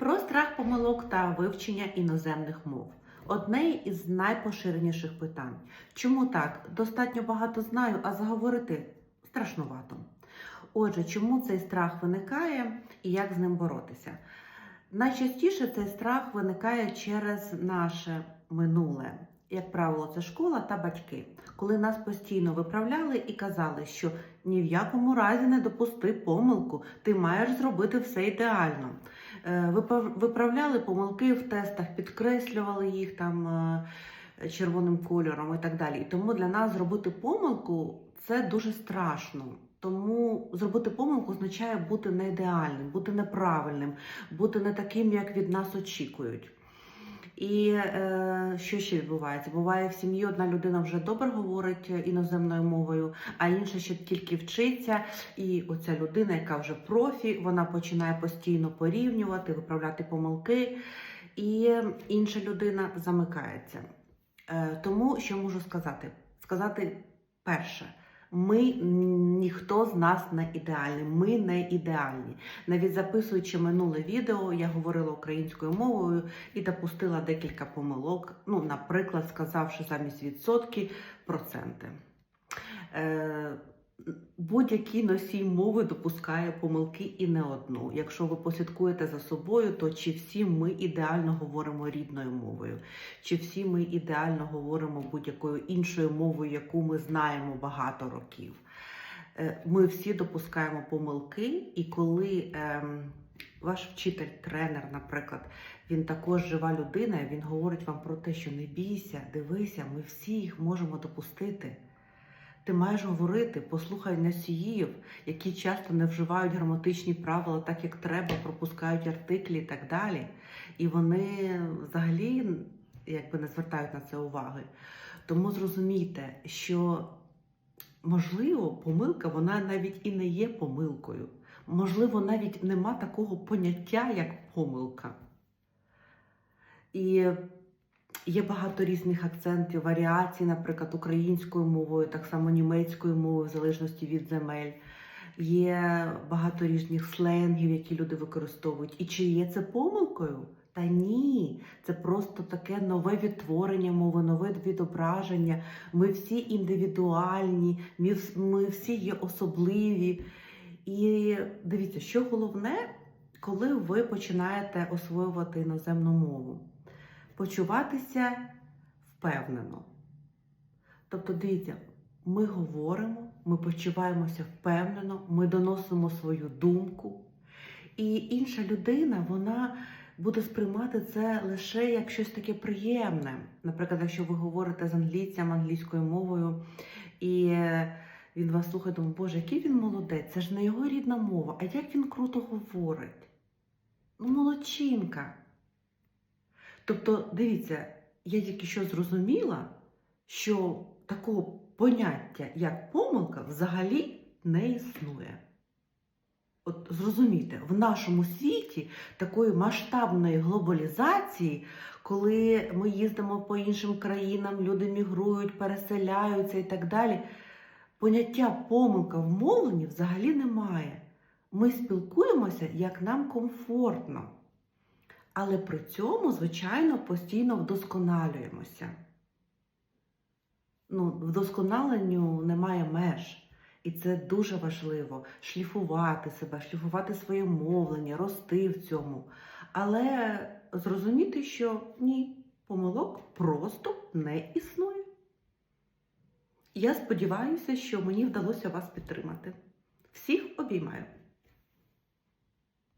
Про страх помилок та вивчення іноземних мов. Одне із найпоширеніших питань. Чому так? Достатньо багато знаю, а заговорити страшнувато. Отже, чому цей страх виникає і як з ним боротися? Найчастіше цей страх виникає через наше минуле. Як правило, це школа та батьки, коли нас постійно виправляли і казали, що ні в якому разі не допусти помилку, ти маєш зробити все ідеально. Е, Виправляли помилки в тестах, підкреслювали їх там е, червоним кольором і так далі. І тому для нас зробити помилку це дуже страшно. Тому зробити помилку означає бути не ідеальним, бути неправильним, бути не таким, як від нас очікують. І е, що ще відбувається? Буває в сім'ї одна людина вже добре говорить іноземною мовою, а інша ще тільки вчиться. І оця людина, яка вже профі, вона починає постійно порівнювати, виправляти помилки, і інша людина замикається. Е, тому що можу сказати? Сказати перше. Ми ніхто з нас не ідеальний, ми не ідеальні. Навіть записуючи минуле відео, я говорила українською мовою і допустила декілька помилок. Ну, наприклад, сказавши замість відсотки проценти. Е, Будь-який носій мови допускає помилки і не одну. Якщо ви послідкуєте за собою, то чи всі ми ідеально говоримо рідною мовою, чи всі ми ідеально говоримо будь-якою іншою мовою, яку ми знаємо багато років. Е, Ми всі допускаємо помилки, і коли ем, ваш вчитель, тренер, наприклад, він також жива людина, він говорить вам про те, що не бійся, дивися, ми всі їх можемо допустити. Ти маєш говорити, послухай носіїв, які часто не вживають граматичні правила так, як треба, пропускають артиклі і так далі. І вони взагалі якби не звертають на це уваги. Тому зрозумійте, що можливо, помилка вона навіть і не є помилкою. Можливо, навіть нема такого поняття, як помилка. І Є багато різних акцентів, варіацій, наприклад, українською мовою, так само німецькою мовою, в залежності від земель. Є багато різних сленгів, які люди використовують. І чи є це помилкою? Та ні, це просто таке нове відтворення мови, нове відображення. Ми всі індивідуальні, ми всі є особливі. І дивіться, що головне, коли ви починаєте освоювати іноземну мову почуватися впевнено. Тобто, дивіться, ми говоримо, ми почуваємося впевнено, ми доносимо свою думку, і інша людина, вона буде сприймати це лише як щось таке приємне. Наприклад, якщо ви говорите з англійцем англійською мовою, і він вас слухає, думає, Боже, який він молодець, це ж не його рідна мова, а як він круто говорить. Ну, молодчинка. Тобто, дивіться, я тільки що зрозуміла, що такого поняття, як помилка, взагалі не існує. От зрозумійте, в нашому світі такої масштабної глобалізації, коли ми їздимо по іншим країнам, люди мігрують, переселяються і так далі, поняття помилка в мовленні взагалі немає. Ми спілкуємося, як нам комфортно. Але при цьому, звичайно, постійно вдосконалюємося. Ну, вдосконаленню немає меж. І це дуже важливо шліфувати себе, шліфувати своє мовлення, рости в цьому. Але зрозуміти, що ні, помилок просто не існує. Я сподіваюся, що мені вдалося вас підтримати. Всіх обіймаю!